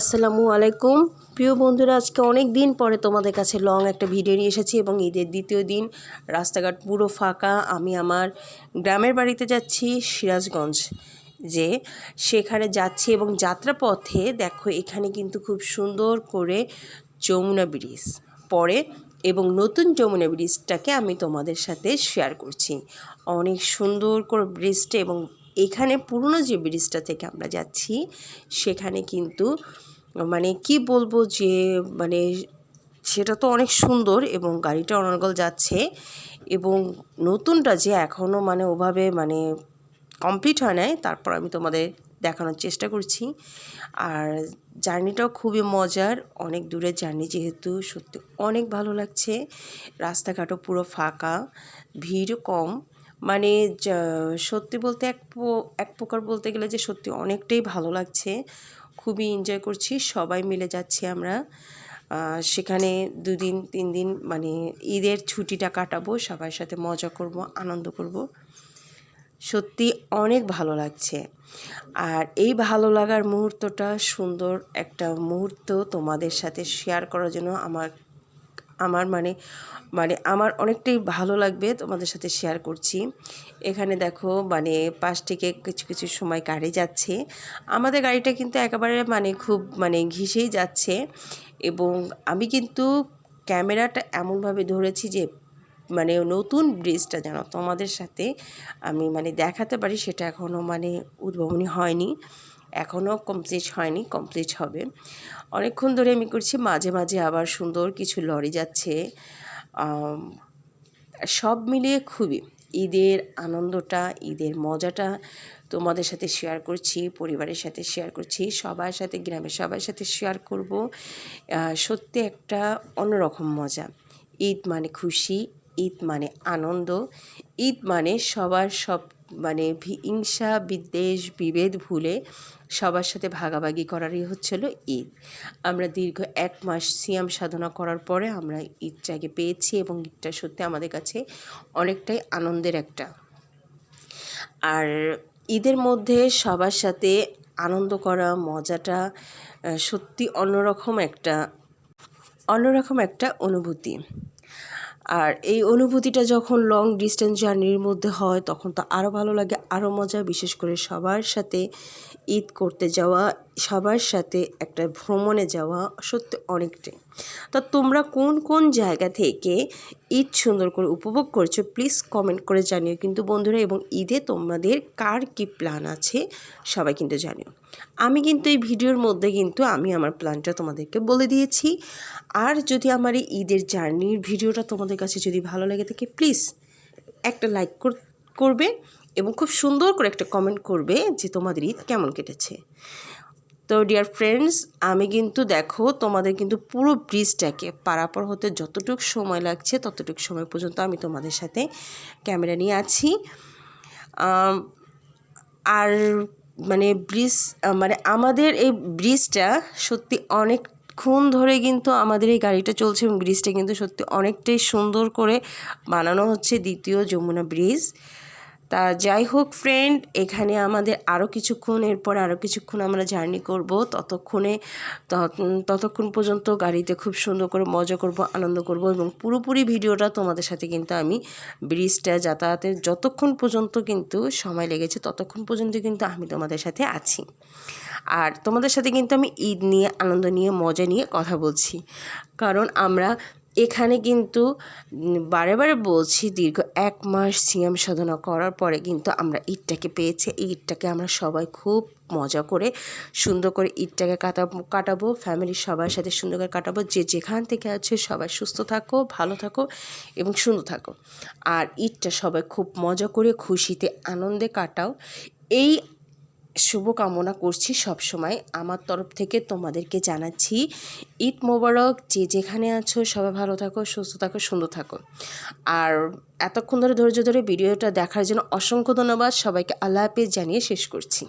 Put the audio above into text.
আসসালামু আলাইকুম। প্রিয় বন্ধুরা, আজকে অনেক দিন পরে তোমাদের কাছে লং একটা ভিডিও নিয়ে এসেছি এবং ঈদের দ্বিতীয় দিন, রাস্তাঘাট পুরো ফাঁকা। আমি আমার গ্রামের বাড়িতে যাচ্ছি, সিরাজগঞ্জ যে। সেখানে যাচ্ছি এবং যাত্রাপথে দেখো এখানে কিন্তু খুব সুন্দর করে যমুনা ব্রিজ পরে এবং নতুন যমুনা ব্রিজটাকে আমি তোমাদের সাথে শেয়ার করছি। অনেক সুন্দর করে ব্রিজটা এবং এখানে পুরনো যে ব্রিজটা থেকে আমরা যাচ্ছি, সেখানে কিন্তু মানে কি বলব যে মানে সেটা তো অনেক সুন্দর এবং গাড়িটা অনর্গল যাচ্ছে এবং নতুনটা যে এখনও মানে ওভাবে মানে কমপ্লিট হয় নাই, তারপর আমি তোমাদের দেখানোর চেষ্টা করছি। আর জার্নিটাও খুবই মজার, অনেক দূরের জার্নি যেহেতু, সত্যি অনেক ভালো লাগছে। রাস্তাঘাটও পুরো ফাঁকা, ভিড় কম। মানে সত্যি বলতে এক এক প্রকার বলতে গেলে যে সত্যি অনেকটাই ভালো লাগছে। খুবই এনজয় করছি, সবাই মিলে যাচ্ছি আমরা। সেখানে দুদিন তিন দিন মানে ঈদের ছুটিটা কাটাবো, সবার সাথে মজা করব, আনন্দ করব। সত্যি অনেক ভালো লাগছে। আর এই ভালো লাগার মুহূর্তটা সুন্দর একটা মুহূর্ত তোমাদের সাথে শেয়ার করার জন্য আমার আমার মানে মানে আমার অনেকটাই ভালো লাগবে তোমাদের সাথে শেয়ার করছি। এখানে দেখো মানে পাশ থেকে কিছু কিছু সময় গাড়ি যাচ্ছে। আমাদের গাড়িটা কিন্তু একেবারে মানে খুব মানে ঘিসেই যাচ্ছে এবং আমি কিন্তু ক্যামেরাটা এমনভাবে ধরেছি যে মানে নতুন ব্রিজটা যেন তোমাদের সাথে আমি মানে দেখাতে পারি, সেটা এখনও মানে উদ্ভাবনী হয়নি। এখনও কমপ্লিট হয়নি কমপ্লিট হবে। অনেকক্ষণ ধরে আমি করছি, মাঝে মাঝে আবার সুন্দর কিছু লরি যাচ্ছে। সব মিলিয়ে খুবই। ঈদের আনন্দটা, ঈদের মজাটা তোমাদের সাথে শেয়ার করছি, পরিবারের সাথে শেয়ার করছি, সবার সাথে, গ্রামের সবার সাথে শেয়ার করব। সত্যি একটা অন্যরকম মজা। ঈদ মানে খুশি, ঈদ মানে আনন্দ, ঈদ মানে সবার সব মানে হিংসা, বিদ্বেষ, বিভেদ ভুলে সবার সাথে ভাগাভাগি করারই হচ্ছিল ঈদ। আমরা দীর্ঘ এক মাস সিয়াম সাধনা করার পরে আমরা ঈদটাকে পেয়েছি এবং ঈদটা সত্যি আমাদের কাছে অনেকটাই আনন্দের একটা। আর ঈদের মধ্যে সবার সাথে আনন্দ করা, মজাটা সত্যি অন্যরকম একটা অন্যরকম একটা অনুভূতি। আর এই অনুভূতিটা যখন লং ডিস্টেন্স জার্নির মধ্যে হয়, তখন তো আরও ভালো লাগে আরও মজা, বিশেষ করে সবার সাথে ঈদ করতে যাওয়া সবার সাথে একটা ভ্রমণে যাওয়া সত্যি অনেকটাই। তা তোমরা কোন কোন জায়গা থেকে ঈদ সুন্দর করে উপভোগ করছ প্লিজ কমেন্ট করে জানিও। কিন্তু বন্ধুরা, এবং ঈদে তোমাদের কার কী প্ল্যান আছে সবাই কিন্তু জানিও। আমি কিন্তু এই ভিডিওর মধ্যে কিন্তু আমি আমার প্ল্যানটা তোমাদেরকে বলে দিয়েছি। আর যদি আমার এই ঈদের জার্নির ভিডিওটা তোমাদের কাছে যদি ভালো লাগে থাকে, প্লিজ একটা লাইক করবে এবং খুব সুন্দর করে একটা কমেন্ট করবে যে তোমাদের ঈদ কেমন কেটেছে। তো ডিয়ার ফ্রেন্ডস আমি কিন্তু দেখো তোমাদের কিন্তু পুরো ব্রিজটাকে পারাপার হতে যতটুকু সময় লাগছে ততটুকু সময় পর্যন্ত আমি তোমাদের সাথে ক্যামেরা নিয়ে আছি। আর মানে ব্রিজ মানে আমাদের এই ব্রিজটা সত্যি অনেকক্ষণ ধরে কিন্তু আমাদের এই গাড়িটা চলছে এবং ব্রিজটা কিন্তু সত্যি অনেকটাই সুন্দর করে বানানো হচ্ছে দ্বিতীয় যমুনা ব্রিজ। তা যাই হোক ফ্রেন্ড এখানে আমাদের আরও কিছুক্ষণ, এরপর আরও কিছুক্ষণ আমরা জার্নি করব। ততক্ষণে ততক্ষণ পর্যন্ত গাড়িতে খুব সুন্দর করে মজা করব, আনন্দ করব এবং পুরোপুরি ভিডিওটা তোমাদের সাথে কিন্তু আমি ব্রিজটা যাতায়াতের যতক্ষণ পর্যন্ত কিন্তু সময় লেগেছে, ততক্ষণ পর্যন্ত কিন্তু আমি তোমাদের সাথে আছি। আর তোমাদের সাথে কিন্তু আমি ঈদ নিয়ে, আনন্দ নিয়ে, মজা নিয়ে কথা বলছি। কারণ আমরা এখানে কিন্তু বারে বারে বলছি দীর্ঘ এক মাস সিয়াম সাধনা করার পরে কিন্তু আমরা ঈদটাকে পেয়েছি। এই ঈদটাকে আমরা সবাই খুব মজা করে সুন্দর করে ঈদটাকে কাটাবো কাটাবো। ফ্যামিলির সবার সাথে সুন্দর করে কাটাবো। যে যেখান থেকে আছে সবাই সুস্থ থাকো, ভালো থাকো এবং সুন্দর থাকো। আর ঈদটা সবাই খুব মজা করে খুশিতে আনন্দে কাটাও। এই শুভকামনা করছি সব সময় আমার তরফ থেকে তোমাদেরকে জানাচ্ছি, ঈদ মোবারক, যে যেখানে আছো, সবাই ভালো থাকো, সুস্থ থাকো, সুন্দর থাকো। আর এতক্ষণ ধরে ধৈর্য ধরে ভিডিওটা দেখার জন্য অসংখ্য ধন্যবাদ। সবাইকে আল্লাহ হাফিজ জানিয়ে শেষ করছি।